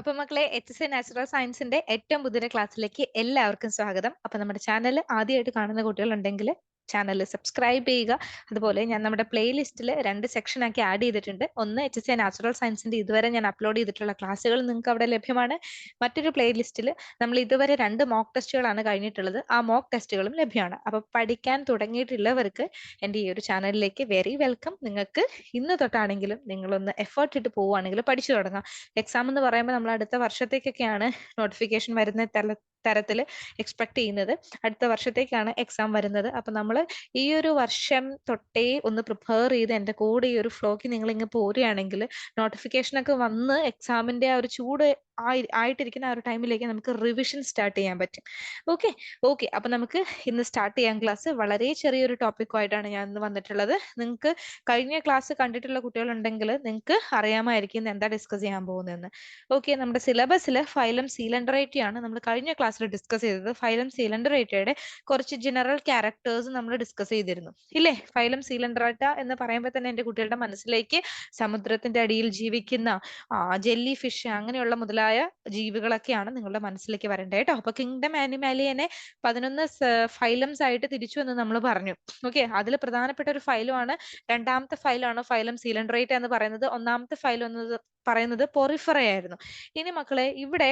അപ്പൊ മക്കളെ H S A natural സയൻസിന്റെ ഏറ്റവും പുതിയ ക്ലാസ്സിലേക്ക് എല്ലാവർക്കും സ്വാഗതം. അപ്പൊ നമ്മുടെ ചാനൽ ആദ്യമായിട്ട് കാണുന്ന കുട്ടികളുണ്ടെങ്കിൽ ചാനൽ സബ്സ്ക്രൈബ് ചെയ്യുക. അതുപോലെ ഞാൻ നമ്മുടെ പ്ലേലിസ്റ്റിൽ രണ്ട് സെക്ഷൻ ആക്കി ആഡ് ചെയ്തിട്ടുണ്ട്. ഒന്ന് എച്ച് എസ് എ നാച്ചുറൽ സയൻസിന്റെ ഇതുവരെ ഞാൻ അപ്ലോഡ് ചെയ്തിട്ടുള്ള ക്ലാസ്സുകൾ നിങ്ങൾക്ക് അവിടെ ലഭ്യമാണ്. മറ്റൊരു പ്ലേലിസ്റ്റിൽ നമ്മൾ ഇതുവരെ രണ്ട് മോക്ക് ടെസ്റ്റുകളാണ് കഴിഞ്ഞിട്ടുള്ളത്. ആ മോക്ക് ടെസ്റ്റുകളും ലഭ്യമാണ്. അപ്പോൾ പഠിക്കാൻ തുടങ്ങിയിട്ടുള്ളവർക്ക് എന്റെ ഈ ഒരു ചാനലിലേക്ക് വെരി വെൽക്കം നിങ്ങൾക്ക് ഇന്ന് തൊട്ടാണെങ്കിലും നിങ്ങളൊന്ന് എഫേർട്ട് ഇട്ട് പോവുകയാണെങ്കിൽ പഠിച്ചു തുടങ്ങാം. എക്സാം എന്ന് പറയുമ്പോൾ നമ്മൾ അടുത്ത വർഷത്തേക്കൊക്കെയാണ് നോട്ടിഫിക്കേഷൻ വരുന്ന തല തരത്തിൽ എക്സ്പെക്ട് ചെയ്യുന്നത്. അടുത്ത വർഷത്തേക്കാണ് എക്സാം വരുന്നത്. അപ്പൊ നമ്മൾ ഈ ഒരു വർഷം തൊട്ടേ ഒന്ന് പ്രിപ്പയർ ചെയ്ത് എന്റെ കൂടെ ഈ ഒരു ഫ്ലോക്ക് നിങ്ങൾ ഇങ്ങ് പോരുകയാണെങ്കിൽ നോട്ടിഫിക്കേഷനൊക്കെ വന്ന് എക്സാമിന്റെ ആ ഒരു ചൂട് ആയിട്ടിരിക്കുന്ന ആ ഒരു ടൈമിലേക്ക് നമുക്ക് റിവിഷൻ സ്റ്റാർട്ട് ചെയ്യാൻ പറ്റും. ഓക്കെ ഓക്കെ അപ്പൊ നമുക്ക് ഇന്ന് സ്റ്റാർട്ട് ചെയ്യാൻ ക്ലാസ് വളരെ ചെറിയൊരു ടോപ്പിക്കുമായിട്ടാണ് ഞാൻ ഇന്ന് വന്നിട്ടുള്ളത്. നിങ്ങൾക്ക് കഴിഞ്ഞ ക്ലാസ് കണ്ടിട്ടുള്ള കുട്ടികളുണ്ടെങ്കിൽ നിങ്ങൾക്ക് അറിയാമായിരിക്കും എന്താ ഡിസ്കസ് ചെയ്യാൻ പോകുന്നതെന്ന്. ഓക്കെ നമ്മുടെ സിലബസിൽ ഫൈലം സീലൻഡറേറ്റി ആണ്. നമ്മൾ കഴിഞ്ഞ ക്ലാസ്സിൽ ഡിസ്കസ് ചെയ്തത് ഫൈലം സീലൻഡറേറ്റയുടെ കുറച്ച് ജനറൽ ക്യാരക്ടേഴ്സ് നമ്മൾ ഡിസ്കസ് ചെയ്തിരുന്നു. ഇല്ലേ? ഫൈലം സീലൻഡറേറ്റ എന്ന് പറയുമ്പോൾ തന്നെ എന്റെ കുട്ടികളുടെ മനസ്സിലേക്ക് സമുദ്രത്തിന്റെ അടിയിൽ ജീവിക്കുന്ന ജെല്ലി ഫിഷ് അങ്ങനെയുള്ള മുതലായ ജീവികളൊക്കെയാണ് നിങ്ങളുടെ മനസ്സിലേക്ക് വരേണ്ടത് കേട്ടോ. അപ്പൊ കിങ്ഡം ആനിമാലിയനെ പതിനൊന്ന് ഫൈലംസ് ആയിട്ട് തിരിച്ചു എന്ന് നമ്മൾ പറഞ്ഞു. ഓക്കെ അതിൽ പ്രധാനപ്പെട്ട ഒരു ഫൈലുമാണ് രണ്ടാമത്തെ ഫൈലാണ് ഫൈലം സീലൻഡറേറ്റ എന്ന് പറയുന്നത്. ഒന്നാമത്തെ ഫൈൽ എന്നത് പറയുന്നത് പൊറിഫറ ആയിരുന്നു. ഇനി മക്കളെ ഇവിടെ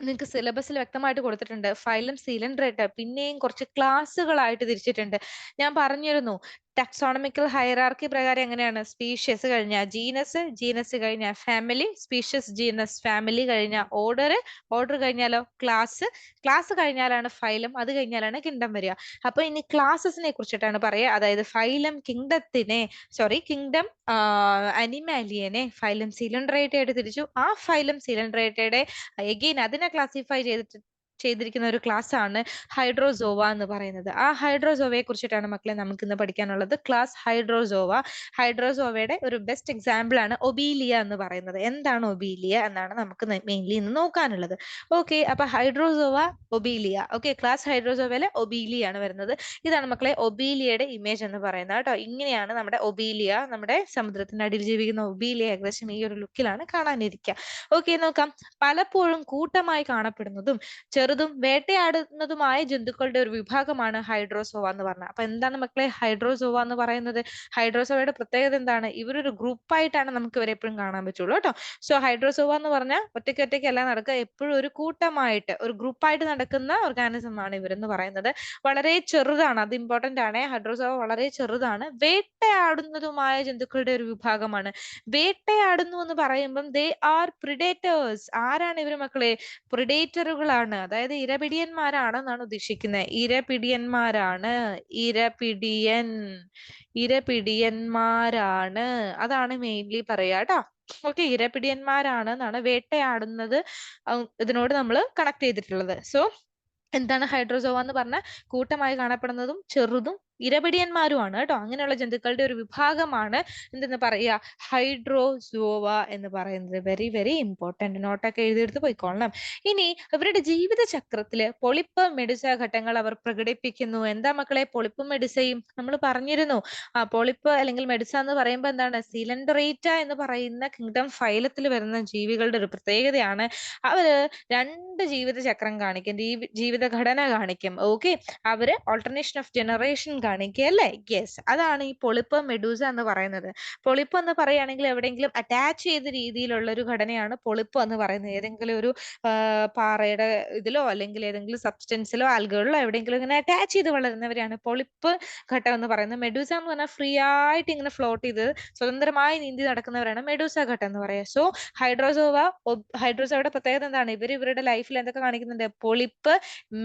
നിങ്ങൾക്ക് സിലബസിൽ വ്യക്തമായിട്ട് കൊടുത്തിട്ടുണ്ട്. ഫൈലം ആയിട്ട് പിന്നെയും കുറച്ച് ക്ലാസ്സുകളായിട്ട് തിരിച്ചിട്ടുണ്ട്. ഞാൻ പറഞ്ഞിരുന്നു ടാക്സോണമിക്കൽ ഹൈറാർക്കി പ്രകാരം എങ്ങനെയാണ്? സ്പീഷ്യസ് കഴിഞ്ഞ ജീനസ് ജീനസ് കഴിഞ്ഞ ഫാമിലി സ്പീഷ്യസ് ജീനസ് ഫാമിലി കഴിഞ്ഞ ഓർഡർ ഓർഡർ കഴിഞ്ഞാലോ? ക്ലാസ് ക്ലാസ് കഴിഞ്ഞാലാണ് ഫൈലം അത് കഴിഞ്ഞാലാണ് കിങ്ഡം വരിക. അപ്പൊ ഇനി ക്ലാസസിനെ കുറിച്ചിട്ടാണ് പറയുക. അതായത് ഫൈലം കിങ്ഡത്തിനെ സോറി കിങ്ഡം അനിമാലിയനെ ഫൈലം സിലിണ്ടറേറ്റയുടെ തിരിച്ചു. ആ ഫൈലം സിലിണ്ടറേറ്റയുടെ എഗെയിൻ അതിനെ ക്ലാസിഫൈ ചെയ്തിട്ട് ചെയ്തിരിക്കുന്ന ഒരു ക്ലാസ് ആണ് ഹൈഡ്രോസോവ എന്ന് പറയുന്നത്. ആ ഹൈഡ്രോസോവയെ കുറിച്ചിട്ടാണ് മക്കളെ നമുക്ക് ഇന്ന് പഠിക്കാനുള്ളത്. Class Hydrozoa. ഹൈഡ്രോസോവയുടെ ഒരു ബെസ്റ്റ് എക്സാമ്പിൾ ആണ് ഒബീലിയ എന്ന് പറയുന്നത്. എന്താണ് ഒബീലിയ എന്നാണ് നമുക്ക് മെയിൻലി ഇന്ന് നോക്കാനുള്ളത്. ഓക്കെ അപ്പൊ ഹൈഡ്രോസോവ ഒബീലിയ. ഓക്കെ ക്ലാസ് ഹൈഡ്രോസോവയിലെ ഒബീലിയ ആണ് വരുന്നത്. ഇതാണ് മക്കളെ ഒബീലിയയുടെ ഇമേജ് എന്ന് പറയുന്നത് കേട്ടോ. ഇങ്ങനെയാണ് നമ്മുടെ ഒബീലിയ നമ്മുടെ സമുദ്രത്തിന്റെ അടിയിൽ ജീവിക്കുന്ന ഒബീലിയ ഏകദേശം ഈ ഒരു ലുക്കിലാണ് കാണാനിരിക്കുക. ഓക്കെ നോക്കാം. പലപ്പോഴും കൂട്ടമായി കാണപ്പെടുന്നതും ചെറുതും വേട്ടയാടുന്നതുമായ ജന്തുക്കളുടെ ഒരു വിഭാഗമാണ് ഹൈഡ്രോസോവ എന്ന് പറഞ്ഞത്. അപ്പൊ എന്താണ് മക്കളെ ഹൈഡ്രോസോവ എന്ന് പറയുന്നത്? ഹൈഡ്രോസോവയുടെ പ്രത്യേകത എന്താണ്? ഇവരൊരു ഗ്രൂപ്പായിട്ടാണ് നമുക്ക് ഇവരെ എപ്പോഴും കാണാൻ പറ്റുള്ളൂ കേട്ടോ. സോ ഹൈഡ്രോസോവ എന്ന് പറഞ്ഞാൽ ഒറ്റയ്ക്ക് ഒറ്റയ്ക്ക് എല്ലാം നടക്കുക. എപ്പോഴും ഒരു കൂട്ടമായിട്ട് ഒരു ഗ്രൂപ്പായിട്ട് നടക്കുന്ന ഓർഗാനിസം ആണ് ഇവരെന്ന് പറയുന്നത്. വളരെ ചെറുതാണ് അത് ഇമ്പോർട്ടന്റ് ആണ്. ഹൈഡ്രോസോവ വളരെ ചെറുതാണ്. വേട്ടയാടുന്നതുമായ ജന്തുക്കളുടെ ഒരു വിഭാഗമാണ്. വേട്ടയാടുന്നു എന്ന് പറയുമ്പം ദേ ആർ പ്രിഡേറ്റേഴ്സ് ആരാണ് ഇവർ മക്കളെ? പ്രിഡേറ്ററുകളാണ് അതായത് ഇരപിടിയന്മാരാണെന്നാണ് ഉദ്ദേശിക്കുന്നത് ഇരപിടിയന്മാരാണ് ഇരപിടിയൻ ഇരപിടിയന്മാരാണ്. അതാണ് മെയിൻലി പറയാ ഓക്കെ ഇരപിടിയന്മാരാണ് എന്നാണ് വേട്ടയാടുന്നത്. ഇതിനോട് നമ്മൾ കണക്ട് ചെയ്തിട്ടുള്ളത്. സോ എന്താണ് ഹൈഡ്രോസോവ എന്ന് പറഞ്ഞ കൂട്ടമായി കാണപ്പെടുന്നതും ചെറുതും ഇരപിടിയന്മാരുമാണ് കേട്ടോ. അങ്ങനെയുള്ള ജന്തുക്കളുടെ ഒരു വിഭാഗമാണ് എന്തെന്ന് പറയുക ഹൈഡ്രോസോവ എന്ന് പറയുന്നത്. വെരി വെരി ഇമ്പോർട്ടന്റ് നോട്ടൊക്കെ എഴുതിയെടുത്ത് പോയിക്കൊള്ളണം. ഇനി ഇവരുടെ ജീവിത ചക്രത്തിൽ പൊളിപ്പ് മെഡിസ ഘട്ടങ്ങൾ അവർ പ്രകടിപ്പിക്കുന്നു. എന്താ മക്കളെ? പൊളിപ്പ് മെഡിസയും നമ്മൾ പറഞ്ഞിരുന്നു. ആ പൊളിപ്പ് അല്ലെങ്കിൽ മെഡിസ എന്ന് പറയുമ്പോൾ എന്താണ്? സിലൻഡറേറ്റ എന്ന് പറയുന്ന കിങ്ഡം ഫൈലത്തിൽ വരുന്ന ജീവികളുടെ ഒരു പ്രത്യേകതയാണ്. അവർ രണ്ട് ജീവിത ചക്രം കാണിക്കും. ജീവിത ഘടന കാണിക്കും. ഓക്കെ അവർ ഓൾട്ടർനേഷൻ ഓഫ് ജനറേഷൻ കാണിക്കുക അല്ലേ? യെസ് അതാണ് ഈ പൊളിപ്പ് മെഡൂസ എന്ന് പറയുന്നത്. പൊളിപ്പ് എന്ന് പറയുകയാണെങ്കിൽ എവിടെയെങ്കിലും അറ്റാച്ച് ചെയ്ത രീതിയിലുള്ള ഒരു ഘടനയാണ് പൊളിപ്പ് എന്ന് പറയുന്നത്. ഏതെങ്കിലും ഒരു പാറയുടെ ഇതിലോ അല്ലെങ്കിൽ ഏതെങ്കിലും സബ്സ്റ്റൻസിലോ ആൽഗകളിലോ എവിടെയെങ്കിലും ഇങ്ങനെ അറ്റാച്ച് ചെയ്ത് വളരുന്നവരെയാണ് പൊളിപ്പ് ഘട്ടം എന്ന് പറയുന്നത്. മെഡൂസ എന്ന് പറഞ്ഞാൽ ഫ്രീ ആയിട്ട് ഇങ്ങനെ ഫ്ലോട്ട് ചെയ്ത് സ്വതന്ത്രമായി നീന്തി നടക്കുന്നവരാണ് മെഡൂസ ഘട്ടം എന്ന് പറയുക. സോ ഹൈഡ്രോസോവ ഹൈഡ്രോസോയുടെ പ്രത്യേകത എന്താണ്? ഇവർ ഇവരുടെ ലൈഫിൽ എന്തൊക്കെ കാണിക്കുന്നുണ്ട്? Polyp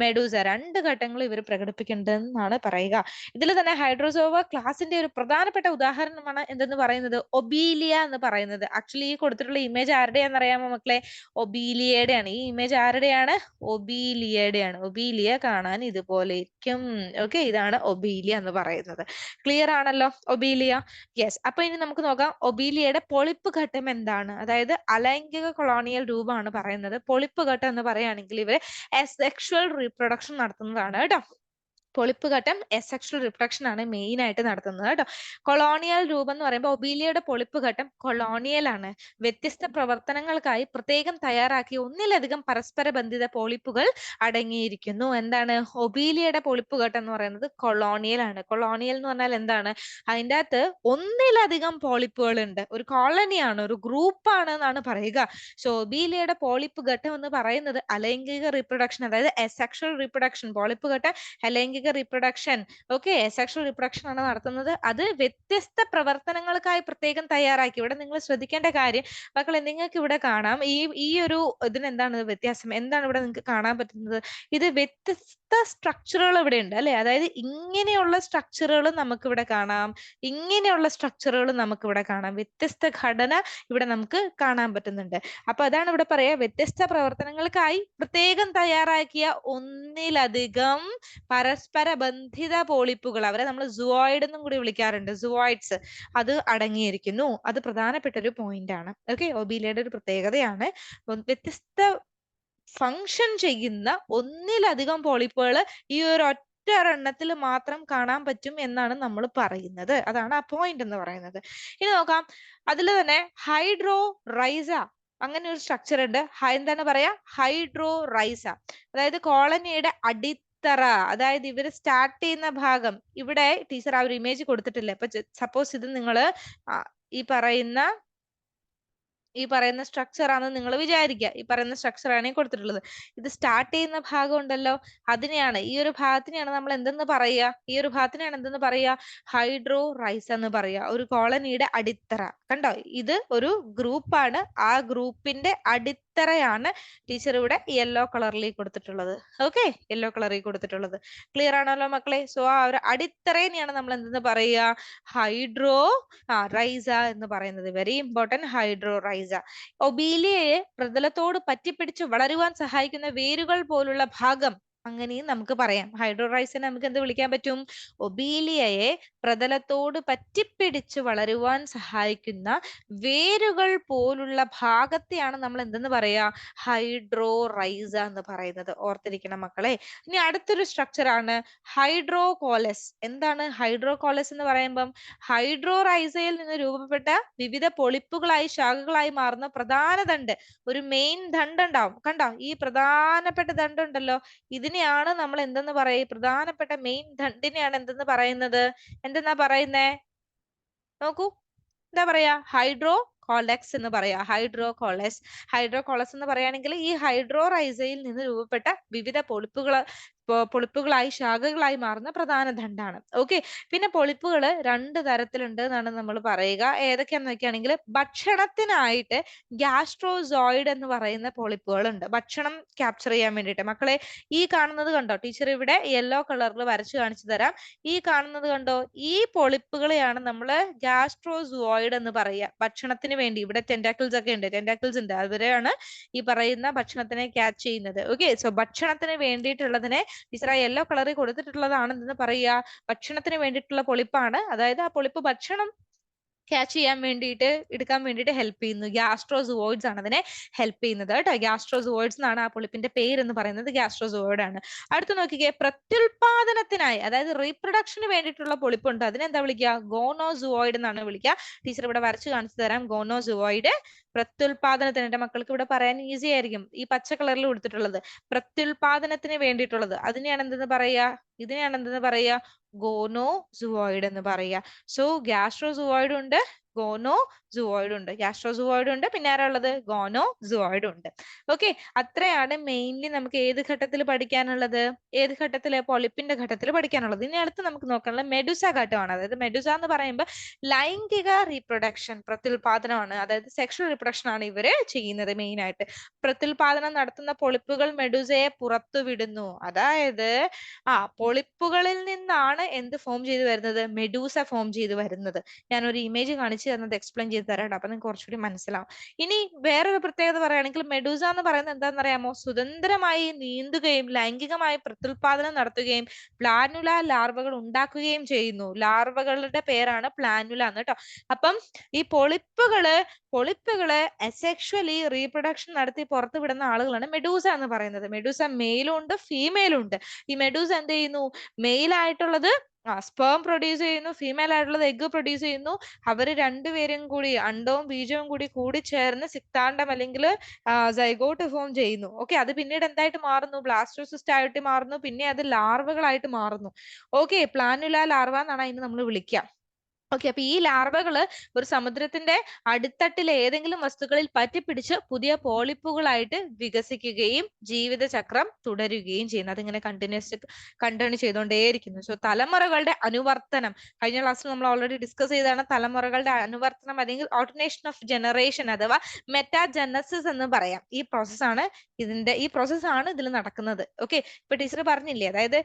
medusa. രണ്ട് ഘട്ടങ്ങൾ ഇവർ പ്രകടിപ്പിക്കേണ്ടതെന്നാണ് പറയുക. ഇതിൽ തന്നെ ഹൈഡ്രോസോവ ക്ലാസിന്റെ ഒരു പ്രധാനപ്പെട്ട ഉദാഹരണമാണ് എന്തെന്ന് പറയുന്നത്? ഒബീലിയ എന്ന് പറയുന്നത്. ആക്ച്വലി ഈ കൊടുത്തിട്ടുള്ള ഇമേജ് ആരുടെയാണെന്ന് അറിയാമോ മക്കളെ? ഒബീലിയയുടെയാണ്. ഈ ഇമേജ് ആരുടെയാണ്? ഒബീലിയയുടെയാണ്. ഒബീലിയ കാണാൻ ഇതുപോലെ ഇരിക്കും ഓക്കെ ഇതാണ് ഒബീലിയ എന്ന് പറയുന്നത്. ക്ലിയർ ആണല്ലോ ഒബീലിയ? യെസ് അപ്പൊ ഇനി നമുക്ക് നോക്കാം. ഒബീലിയയുടെ പൊളിപ്പ് ഘട്ടം എന്താണ്? അതായത് അലൈംഗിക കൊളോണിയൽ രൂപമാണ് പറയുന്നത്. പൊളിപ്പ് ഘട്ടം എന്ന് പറയുകയാണെങ്കിൽ ഇവർ സെക്ഷുവൽ റീപ്രൊഡക്ഷൻ നടത്തുന്നതാണ് കേട്ടോ. പൊളിപ്പ് ഘട്ടം എസെക്ഷൽ റിപ്രഡക്ഷൻ ആണ് മെയിൻ ആയിട്ട് നടത്തുന്നത് കേട്ടോ. കൊളോണിയൽ രൂപം എന്ന് പറയുമ്പോൾ ഒബീലിയയുടെ പൊളിപ്പ് ഘട്ടം കൊളോണിയൽ ആണ്. വ്യത്യസ്ത പ്രവർത്തനങ്ങൾക്കായി പ്രത്യേകം തയ്യാറാക്കി ഒന്നിലധികം പരസ്പര ബന്ധിത പൊളിപ്പുകൾ അടങ്ങിയിരിക്കുന്നു. എന്താണ്? ഒബീലിയയുടെ പൊളിപ്പ് ഘട്ടം എന്ന് പറയുന്നത് കൊളോണിയൽ ആണ്. കൊളോണിയൽ എന്ന് പറഞ്ഞാൽ എന്താണ്? അതിന്റെ അകത്ത് ഒന്നിലധികം പോളിപ്പുകൾ ഉണ്ട് ഒരു കോളനിയാണ് ഒരു ഗ്രൂപ്പാണ് എന്നാണ് പറയുക. സോ ഒബീലിയയുടെ പൊളിപ്പ് ഘട്ടം എന്ന് പറയുന്നത് അലൈംഗിക റീപ്രൊഡക്ഷൻ അതായത് എസെക്ഷൽ റീപ്രൊഡക്ഷൻ പൊളിപ്പ് ഘട്ടം അലൈംഗിക റിപ്രൊഡക്ഷൻ ഓക്കെ സെക്ഷൽ റീപ്രൊഡക്ഷൻ ആണ് നടത്തുന്നത്. അത് വ്യത്യസ്ത പ്രവർത്തനങ്ങൾക്കായി പ്രത്യേകം തയ്യാറാക്കി. ഇവിടെ നിങ്ങൾ ശ്രദ്ധിക്കേണ്ട കാര്യം മക്കളെ നിങ്ങൾക്ക് ഇവിടെ കാണാം. ഈ ഈ ഒരു ഇതിന് എന്താണ് വ്യത്യാസം? എന്താണ് ഇവിടെ നിങ്ങൾക്ക് കാണാൻ പറ്റുന്നത്? ഇത് വ്യത്യസ്ത സ്ട്രക്ചറുകൾ ഇവിടെ ഉണ്ട് അല്ലെ? അതായത് ഇങ്ങനെയുള്ള സ്ട്രക്ചറുകൾ നമുക്ക് ഇവിടെ കാണാം. ഇങ്ങനെയുള്ള സ്ട്രക്ചറുകൾ നമുക്ക് ഇവിടെ കാണാം. വ്യത്യസ്ത ഘടന ഇവിടെ നമുക്ക് കാണാൻ പറ്റുന്നുണ്ട്. അപ്പൊ അതാണ് ഇവിടെ പറയാ വ്യത്യസ്ത പ്രവർത്തനങ്ങൾക്കായി പ്രത്യേകം തയ്യാറാക്കിയ ഒന്നിലധികം പരസ്പര ബന്ധിത പോളിപ്പുകൾ അവരെ നമ്മൾ സുവോയിഡ് എന്നും കൂടി വിളിക്കാറുണ്ട് സുവോയിഡ്സ് അത് അടങ്ങിയിരിക്കുന്നു. അത് പ്രധാനപ്പെട്ട ഒരു പോയിന്റ് ആണ്. ഓക്കെ ഒബീലയുടെ ഒരു പ്രത്യേകതയാണ്. വ്യത്യസ്ത ഫങ്ഷൻ ചെയ്യുന്ന ഒന്നിലധികം പോളിപ്പുകൾ ഈ ഒരു ഒറ്റ ഒരെണ്ണത്തിൽ മാത്രം കാണാൻ പറ്റും എന്നാണ് നമ്മൾ പറയുന്നത്. അതാണ് ആ പോയിന്റ് എന്ന് പറയുന്നത്. ഇനി നോക്കാം. അതിൽ തന്നെ ഹൈഡ്രോ റൈസ അങ്ങനെ ഒരു സ്ട്രക്ചർ ഉണ്ട്. എന്താണ് പറയാ? ഹൈഡ്രോ റൈസ അതായത് കോളനിയുടെ അടിത്തറ അതായത് ഇവർ സ്റ്റാർട്ട് ചെയ്യുന്ന ഭാഗം ഇവിടെ ടീച്ചർ ആ ഒരു ഇമേജ് കൊടുത്തിട്ടില്ല? അപ്പൊ സപ്പോസ് ഇത് നിങ്ങൾ ഈ പറയുന്ന ഈ പറയുന്ന സ്ട്രക്ചർ ആണെന്ന് നിങ്ങൾ വിചാരിക്കുക ഈ പറയുന്ന സ്ട്രക്ചർ ആണ് കൊടുത്തിട്ടുള്ളത്. ഇത് സ്റ്റാർട്ട് ചെയ്യുന്ന ഭാഗം ഉണ്ടല്ലോ അതിനെയാണ് ഈ ഒരു ഭാഗത്തിനെയാണ് നമ്മൾ എന്തെന്ന് പറയുക? ഈ ഒരു ഭാഗത്തിനെയാണ് എന്തെന്ന് പറയുക? ഹൈഡ്രോ റൈസ് എന്ന് പറയുക. ഒരു കോളനിയുടെ അടിത്തറ. കണ്ടോ? ഇത് ഒരു ഗ്രൂപ്പാണ് ആ ഗ്രൂപ്പിന്റെ അടിത്തറയാണ് ടീച്ചർ ഇവിടെ യെല്ലോ കളറിൽ കൊടുത്തിട്ടുള്ളത്. ഓക്കെ യെല്ലോ കളറിൽ കൊടുത്തിട്ടുള്ളത്. ക്ലിയർ ആണല്ലോ മക്കളെ? സോ ആ ഒരു അടിത്തറേനെയാണ് നമ്മൾ എന്തെന്ന് പറയുക? ഹൈഡ്രോ ആ റൈസ എന്ന് പറയുന്നത്. വെരി ഇമ്പോർട്ടന്റ് ഹൈഡ്രോ റൈസ ഒബീലിയയെ പ്രതലത്തോട് പറ്റിപ്പിടിച്ച് വളരുവാൻ സഹായിക്കുന്ന വേരുകൾ പോലുള്ള ഭാഗം അങ്ങനെയും നമുക്ക് പറയാം. ഹൈഡ്രോറൈസിനെ നമുക്ക് എന്ത് വിളിക്കാൻ പറ്റും? ഒബീലിയയെ പ്രതലത്തോട് പറ്റിപ്പിടിച്ച് വളരുവാൻ സഹായിക്കുന്ന വേരുകൾ പോലുള്ള ഭാഗത്തെയാണ് നമ്മൾ എന്തെന്ന് പറയാ? ഹൈഡ്രോറൈസ എന്ന് പറയുന്നത്. ഓർത്തിരിക്കണം മക്കളെ. ഇനി അടുത്തൊരു സ്ട്രക്ചർ ആണ് ഹൈഡ്രോകോലസ്. എന്താണ് ഹൈഡ്രോകോലസ് എന്ന് പറയുമ്പം? ഹൈഡ്രോറൈസയിൽ നിന്ന് രൂപപ്പെട്ട വിവിധ പൊളിപ്പുകളായി ശാഖകളായി മാറുന്ന പ്രധാന ദണ്ട്. ഒരു മെയിൻ ദണ്ട് ഉണ്ടാവും കണ്ടോ? ഈ പ്രധാനപ്പെട്ട ദണ്ട് ഉണ്ടല്ലോ ഇതിനെയാണ് നമ്മൾ എന്തെന്ന് പറയുക പ്രധാനപ്പെട്ട മെയിൻ ദണ്ടിനെയാണ് എന്തെന്ന് പറയുന്നത്? എന്തെന്നാ പറയുന്നേ? നോക്കൂ. എന്താ പറയാ? ഹൈഡ്രോ കോളക്സ് എന്ന് പറയാ. ഹൈഡ്രോ കോളസ് ഹൈഡ്രോ കോളസ് എന്ന് പറയുകയാണെങ്കിൽ ഈ ഹൈഡ്രോറൈസയിൽ നിന്ന് രൂപപ്പെട്ട വിവിധ പൊളിപ്പുകൾ പൊളിപ്പുകളായി ശാഖകളായി മാറുന്ന പ്രധാന ദണ്ഡാണ് ഓക്കെ. പിന്നെ പൊളിപ്പുകൾ രണ്ട് തരത്തിലുണ്ട് എന്നാണ് നമ്മൾ പറയുക. ഏതൊക്കെയാന്ന് നോക്കുകയാണെങ്കിൽ ഭക്ഷണത്തിനായിട്ട് ഗ്യാസ്ട്രോസോയിഡ് എന്ന് പറയുന്ന പൊളിപ്പുകളുണ്ട്. ഭക്ഷണം ക്യാപ്ചർ ചെയ്യാൻ വേണ്ടിയിട്ട്. മക്കളെ ഈ കാണുന്നത് കണ്ടോ? ടീച്ചർ ഇവിടെ യെല്ലോ കളറിൽ വരച്ചു കാണിച്ചു തരാം. ഈ കാണുന്നത് കണ്ടോ? ഈ പൊളിപ്പുകളെയാണ് നമ്മൾ ഗ്യാസ്ട്രോസോയിഡ് എന്ന് പറയുക. ഭക്ഷണത്തിന് വേണ്ടി. ഇവിടെ ടെൻഡാക്കിൾസ് ഒക്കെ ഉണ്ട്. ടെൻഡാക്കിൾസ് ഉണ്ട്. അവരെയാണ് ഈ പറയുന്ന ഭക്ഷണത്തിനെ ക്യാച്ച് ചെയ്യുന്നത്. ഓക്കെ. സോ ഭക്ഷണത്തിന് വേണ്ടിയിട്ടുള്ളതിനെ ടീച്ചർ ആ യെല്ലോ കളറിൽ കൊടുത്തിട്ടുള്ളതാണ് എന്ന് പറയുക ഭക്ഷണത്തിന് വേണ്ടിയിട്ടുള്ള പൊളിപ്പാണ്. അതായത് ആ പൊളിപ്പ് ഭക്ഷണം ക്യാച്ച് ചെയ്യാൻ വേണ്ടിയിട്ട് എടുക്കാൻ വേണ്ടിയിട്ട് ഹെൽപ്പ് ചെയ്യുന്നു. ഗ്യാസ്ട്രോസുവോയിഡ്സ് ആണ് അതിനെ ഹെൽപ്പ് ചെയ്യുന്നത് കേട്ടോ. ഗ്യാസ്ട്രോസുവോയിഡ്സ് എന്നാണ് ആ പൊളിപ്പിന്റെ പേര് എന്ന് പറയുന്നത്. ഗ്യാസ്ട്രോസുവോയിഡ് ആണ്. അടുത്ത് നോക്കിക്കേ. പ്രത്യുൽപാദനത്തിനായി അതായത് റീപ്രൊഡക്ഷന് വേണ്ടിയിട്ടുള്ള പൊളിപ്പുണ്ട്. അതിനെന്താ വിളിക്കുക? ഗോണോസുവോയിഡ് എന്നാണ് വിളിക്കുക. ടീച്ചർ ഇവിടെ വരച്ചു കാണിച്ചു തരാം. ഗോണോസുവോയിഡ് പ്രത്യുൽപാദനത്തിന് എന്റെ മക്കൾക്ക് ഇവിടെ പറയാൻ ഈസി ആയിരിക്കും. ഈ പച്ച കളറിൽ കൊടുത്തിട്ടുള്ളത്. പ്രത്യുൽപാദനത്തിന് വേണ്ടിയിട്ടുള്ളത്. അതിനെയാണ് എന്തെന്ന് പറയുക? ഇതിനെയാണ് എന്തെന്ന് പറയുക? ഗോനോ സുവോയിഡ് എന്ന് പറയുക. സോ ഗ്യാസ്ട്രോ സുവോയിഡ് ഉണ്ട്. ഗോനോ സുവോയിഡ് ഉണ്ട്. ഗ്യാസ്ട്രോ സുവോയിഡ് ഉണ്ട്. പിന്നെ ആരാ ഉള്ളത്? ഗോനോ സുവോയിഡ് ഉണ്ട്. ഓക്കെ അത്രയാണ് മെയിൻലി നമുക്ക് ഏത് ഘട്ടത്തിൽ പഠിക്കാനുള്ളത്? ഏത് ഘട്ടത്തിൽ? പൊളിപ്പിന്റെ ഘട്ടത്തിൽ പഠിക്കാനുള്ളത്. ഇനി അടുത്ത് നമുക്ക് നോക്കാനുള്ളത് മെഡുസ ഘട്ടമാണ്. അതായത് മെഡുസ എന്ന് പറയുമ്പോൾ ലൈംഗിക റീപ്രൊഡക്ഷൻ പ്രത്യുൽപാദനമാണ്. അതായത് സെക്ഷൽ റീപ്രൊഡക്ഷൻ ആണ് ഇവർ ചെയ്യുന്നത് മെയിൻ ആയിട്ട്. പ്രത്യുൽപാദനം നടത്തുന്ന പൊളിപ്പുകൾ മെഡുസയെ പുറത്തുവിടുന്നു അതായത് ആ പൊളിപ്പുകളിൽ നിന്നാണ് എന്ത് ഫോം ചെയ്ത് വരുന്നത്? മെഡൂസ ഫോം ചെയ്ത് വരുന്നത്. ഞാൻ ഒരു ഇമേജ് കാണിച്ചു തന്നത് എക്സ്പ്ലെയിൻ ചെയ്ത് തരാം അപ്പൊ നിങ്ങൾക്ക് കുറച്ചുകൂടി മനസ്സിലാവും. ഇനി വേറൊരു പ്രത്യേകത പറയുകയാണെങ്കിൽ മെഡൂസ എന്ന് പറയുന്നത് എന്താണെന്ന് അറിയാമോ? സ്വതന്ത്രമായി നീന്തുകയും ലൈംഗികമായി പ്രത്യുൽപാദനം നടത്തുകയും പ്ലാനുല ലാർവകൾ ഉണ്ടാക്കുകയും ചെയ്യുന്നു. ലാർവകളുടെ പേരാണ് പ്ലാനുല എന്ന് കേട്ടോ. അപ്പം ഈ പൊളിപ്പുകൾ പൊളിപ്പുകൾ അസെക്ഷലി റീപ്രൊഡക്ഷൻ നടത്തി പുറത്തു വിടുന്ന ആളുകളാണ് മെഡൂസ എന്ന് പറയുന്നത്. മെഡൂസ മെയിലും ഉണ്ട് ഫീമെയിലും ഉണ്ട്. ഈ മെഡൂസ എന്ത് ചെയ്യുന്നു? മെയിൽ ആയിട്ടുള്ളത് ആ സ്പേം പ്രൊഡ്യൂസ് ചെയ്യുന്നു ഫീമെയിൽ ആയിട്ടുള്ളത് എഗ് പ്രൊഡ്യൂസ് ചെയ്യുന്നു. അവർ രണ്ടുപേരും കൂടി അണ്ടവും ബീജവും കൂടി കൂടി ചേർന്ന് സിക്താണ്ടം അല്ലെങ്കിൽ സൈഗോട്ട് ഫോം ചെയ്യുന്നു. ഓക്കെ അത് പിന്നീട് എന്തായിട്ട് മാറുന്നു? ബ്ലാസ്റ്റോസിസ്റ്റ് ആയിട്ട് മാറുന്നു. പിന്നെ അത് ലാർവകളായിട്ട് മാറുന്നു. ഓക്കെ പ്ലാനുല ലാർവ എന്നാണ് അതിന് നമ്മൾ വിളിക്കുക. ഓക്കെ അപ്പൊ ഈ ലാർവകൾ ഒരു സമുദ്രത്തിന്റെ അടിത്തട്ടിലെ ഏതെങ്കിലും വസ്തുക്കളിൽ പറ്റിപ്പിടിച്ച് പുതിയ പോളിപ്പുകളായിട്ട് വികസിക്കുകയും ജീവിതചക്രം തുടരുകയും ചെയ്യുന്നു. അതിങ്ങനെ കണ്ടിന്യൂസ് കണ്ടിന്യൂ ചെയ്തുകൊണ്ടേയിരിക്കുന്നു. സോ തലമുറകളുടെ അനുവർത്തനം. കഴിഞ്ഞ ക്ലാസ്സിൽ നമ്മൾ ഓൾറെഡി ഡിസ്കസ് ചെയ്താണ് തലമുറകളുടെ അനുവർത്തനം അല്ലെങ്കിൽ ഓൾട്ടർനേഷൻ ഓഫ് ജനറേഷൻ അഥവാ മെറ്റാജനസിസ് എന്ന് പറയാം. ഈ പ്രോസസ്സാണ് ഇതിന്റെ ഈ പ്രോസസ്സാണ് ഇതിൽ നടക്കുന്നത്. ഓക്കെ ഇപ്പൊ ടീച്ചർ പറഞ്ഞില്ലേ? അതായത്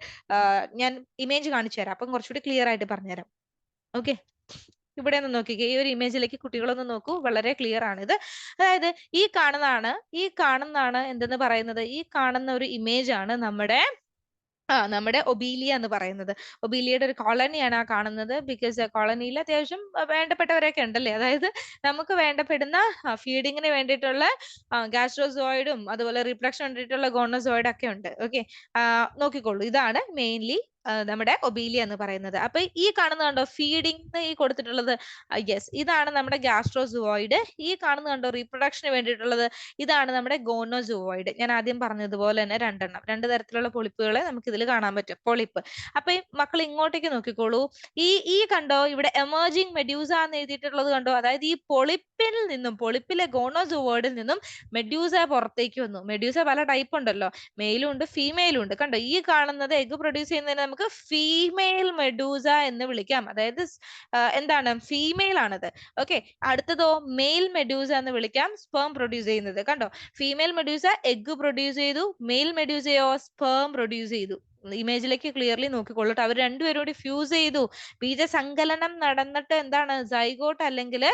ഞാൻ ഇമേജ് കാണിച്ചു തരാം അപ്പം കുറച്ചുകൂടി ക്ലിയർ ആയിട്ട് പറഞ്ഞുതരാം. ഓക്കെ ഇവിടെ ഒന്ന് നോക്കിക്കേ. ഈ ഒരു ഇമേജിലേക്ക് കുട്ടികളൊന്ന് നോക്കൂ. വളരെ ക്ലിയർ ആണ് ഇത് അതായത് ഈ കാണുന്നതാണ് ഈ കാണുന്നതാണ് എന്തെന്ന് പറയുന്നത്? ഈ കാണുന്ന ഒരു ഇമേജ് ആണ് നമ്മുടെ ആ നമ്മുടെ ഒബീലിയ എന്ന് പറയുന്നത്. ഒബീലിയയുടെ ഒരു കോളനിയാണ് ആ കാണുന്നത്. ബിക്കോസ് കോളനിയിൽ അത്യാവശ്യം വേണ്ടപ്പെട്ടവരൊക്കെ ഉണ്ടല്ലേ? അതായത് നമുക്ക് വേണ്ടപ്പെടുന്ന ഫീഡിങ്ങിന് വേണ്ടിയിട്ടുള്ള ഗാസ്ട്രോസോയിഡും അതുപോലെ റിപ്രഡക്ഷൻ വേണ്ടിയിട്ടുള്ള ഗോണസോയിഡ് ഒക്കെ ഉണ്ട്. ഓക്കെ നോക്കിക്കോളൂ. ഇതാണ് മെയിൻലി നമ്മുടെ ഒബീലിയ എന്ന് പറയുന്നത്. അപ്പൊ ഈ കാണുന്ന കണ്ടോ ഫീഡിംഗ് ഈ കൊടുത്തിട്ടുള്ളത്? യെസ് ഇതാണ് നമ്മുടെ ഗ്യാസ്ട്രോസുവോയിഡ് ഈ കാണുന്ന കണ്ടോ റീപ്രൊഡക്ഷന് വേണ്ടിയിട്ടുള്ളത്? ഇതാണ് നമ്മുടെ ഗോണോസുവോയിഡ് ഞാൻ ആദ്യം പറഞ്ഞതുപോലെ തന്നെ രണ്ടെണ്ണം. രണ്ട് തരത്തിലുള്ള പൊളിപ്പുകളെ നമുക്ക് ഇതിൽ കാണാൻ പറ്റും. പൊളിപ്പ്. അപ്പൊ ഈ മക്കൾ ഇങ്ങോട്ടേക്ക് നോക്കിക്കോളൂ. ഈ ഈ കണ്ടോ ഇവിടെ എമേർജിങ് മെഡ്യൂസ എന്ന് എഴുതിയിട്ടുള്ളത് കണ്ടോ? അതായത് ഈ പൊളിപ്പിൽ നിന്നും പൊളിപ്പിലെ ഗോണോസുവോയിഡിൽ നിന്നും മെഡ്യൂസ പുറത്തേക്ക് വന്നു. മെഡ്യൂസ പല ടൈപ്പ് ഉണ്ടല്ലോ. മെയിലും ഉണ്ട് ഫീമെയിലും ഉണ്ട്. കണ്ടോ? ഈ കാണുന്നത് എഗ് പ്രൊഡ്യൂസ് ചെയ്യുന്നതിന് നമുക്ക് ഫീമെയിൽ മെഡൂസ എന്ന് വിളിക്കാം. അതായത് എന്താണ്? ഫീമെയിൽ ആണത്. ഓക്കെ അടുത്തതോ മെയിൽ മെഡ്യൂസ എന്ന് വിളിക്കാം. സ്പേം പ്രൊഡ്യൂസ് ചെയ്യുന്നത്. കണ്ടോ? ഫീമെയിൽ മെഡ്യൂസ എഗ് പ്രൊഡ്യൂസ് ചെയ്തു. മെയിൽ മെഡ്യൂസയോ സ്പേം പ്രൊഡ്യൂസ് ചെയ്തു. ഇമേജിലേക്ക് ക്ലിയർലി നോക്കിക്കൊള്ളട്ടെ. അവർ രണ്ടുപേരും കൂടി ഫ്യൂസ് ചെയ്തു. ബീജസങ്കലനം നടന്നിട്ട് എന്താണ്? സൈഗോട്ട് അല്ലെങ്കിൽ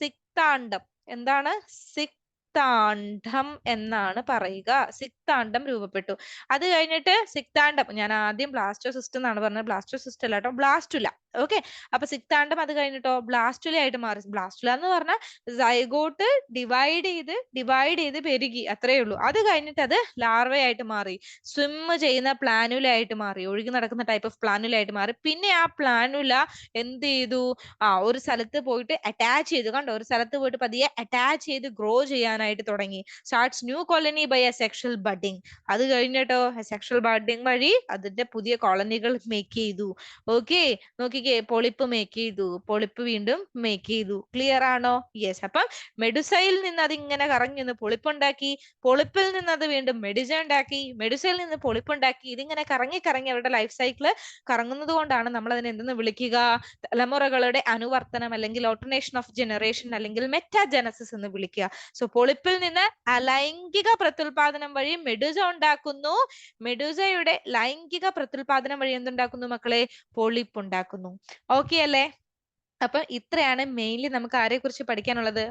സിക്താണ്ഡം എന്താണ്? സിക് സിക്താണ്ഡം എന്നാണ് പറയുക. സിക്താണ്ഡം രൂപപ്പെട്ടു. അത് കഴിഞ്ഞിട്ട് സിക്താണ്ഡം ഞാൻ ആദ്യം ബ്ലാസ്റ്റോസിസ്റ്റ് എന്നാണ് പറഞ്ഞത്. ബ്ലാസ്റ്റോസിസ്റ്റ് അല്ല കേട്ടോ ബ്ലാസ്റ്റുല. ഓക്കെ? അപ്പൊ സിക്താണ്ഡം അത് കഴിഞ്ഞിട്ടോ? ബ്ലാസ്റ്റുല ആയിട്ട് മാറി. ബ്ലാസ്റ്റുല എന്ന് പറഞ്ഞാൽ സൈഗോട്ട് ഡിവൈഡ് ചെയ്ത് ഡിവൈഡ് ചെയ്ത് പെരുകി. അത്രയേ ഉള്ളൂ. അത് കഴിഞ്ഞിട്ട് അത് ലാർവയായിട്ട് മാറി. സ്വിം ചെയ്യുന്ന പ്ലാനുല ആയിട്ട് മാറി. ഒഴുകി നടക്കുന്ന ടൈപ്പ് ഓഫ് പ്ലാനുല ആയിട്ട് മാറി. പിന്നെ ആ പ്ലാനുല എന്ത് ചെയ്തു? ആ ഒരു സ്ഥലത്ത് പോയിട്ട് അറ്റാച്ച് ചെയ്തു. കണ്ടോ? ഒരു സ്ഥലത്ത് പോയിട്ട് പതിയെ അറ്റാച്ച് ചെയ്ത് ഗ്രോ ചെയ്യാനായിട്ട് തുടങ്ങി. Starts new colony by asexual budding അത് കഴിഞ്ഞിട്ടോ? സെക്ഷൽ ബഡിങ് വഴി അതിന്റെ പുതിയ കോളനികൾ മേക്ക് ചെയ്തു. ഓക്കെ നോക്കിക്കേ പൊളിപ്പ് മേക്ക് ചെയ്തു. പൊളിപ്പ് വീണ്ടും മേക്ക് ചെയ്തു. ക്ലിയർ ആണോ? യെസ് അപ്പം മെഡുസയിൽ നിന്ന് അത് ഇങ്ങനെ കറങ്ങി നിന്ന് പൊളിപ്പുണ്ടാക്കി. പൊളിപ്പിൽ നിന്ന് അത് വീണ്ടും മെഡിസ ഉണ്ടാക്കി മെഡിസയിൽ നിന്ന് പൊളിപ്പുണ്ടാക്കി. ഇതിങ്ങനെ കറങ്ങി കറങ്ങി അവരുടെ ലൈഫ് സൈക്കിൾ കറങ്ങുന്നത് കൊണ്ടാണ് നമ്മൾ അതിനെ എന്തെന്ന് വിളിക്കുക? തലമുറകളുടെ അനുവർത്തനം അല്ലെങ്കിൽ ഓൾട്ടർനേഷൻ ഓഫ് ജനറേഷൻ അല്ലെങ്കിൽ മെറ്റാജനസിസ് എന്ന് വിളിക്കുക. സോ പൊളിപ്പിൽ നിന്ന് അലൈംഗിക പ്രത്യുൽപാദനം വഴി മെഡുസ ഉണ്ടാക്കുന്നു. മെഡുസയുടെ ലൈംഗിക പ്രത്യുൽപാദനം വഴി എന്തുണ്ടാക്കുന്നു മക്കളെ? പോളിപ്പ് ഉണ്ടാക്കുന്നു ഓക്കെ അല്ലേ? അപ്പൊ ഇത്രയാണ് മെയിൻലി നമുക്ക് ആരെ കുറിച്ച് പഠിക്കാനുള്ളത്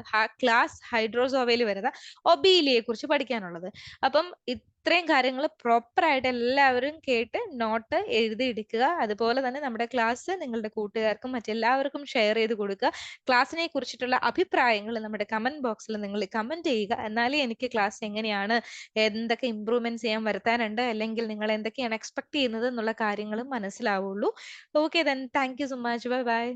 ക്ലാസ് ഹൈഡ്രോസോവയിൽ വരുന്ന ഒബീലിയെ കുറിച്ച് പഠിക്കാനുള്ളത്. അപ്പം ഇത്രയും കാര്യങ്ങൾ പ്രോപ്പറായിട്ട് എല്ലാവരും കേട്ട് നോട്ട് എഴുതി എടുക്കുക അതുപോലെ തന്നെ നമ്മുടെ ക്ലാസ് നിങ്ങളുടെ കൂട്ടുകാർക്കും മറ്റെല്ലാവർക്കും ഷെയർ ചെയ്ത് കൊടുക്കുക. ക്ലാസ്സിനെ കുറിച്ചിട്ടുള്ള അഭിപ്രായങ്ങൾ നമ്മുടെ കമന്റ് ബോക്സിൽ നിങ്ങൾ കമന്റ് ചെയ്യുക. എന്നാലേ എനിക്ക് ക്ലാസ് എങ്ങനെയാണ് എന്തൊക്കെ ഇമ്പ്രൂവ്മെന്റ്സ് ചെയ്യാൻ വരുത്താനുണ്ട് അല്ലെങ്കിൽ നിങ്ങൾ എന്തൊക്കെയാണ് എക്സ്പെക്ട് ചെയ്യുന്നത് എന്നുള്ള കാര്യങ്ങളും മനസ്സിലാവുള്ളൂ. Okay then thank you so much. Bye bye.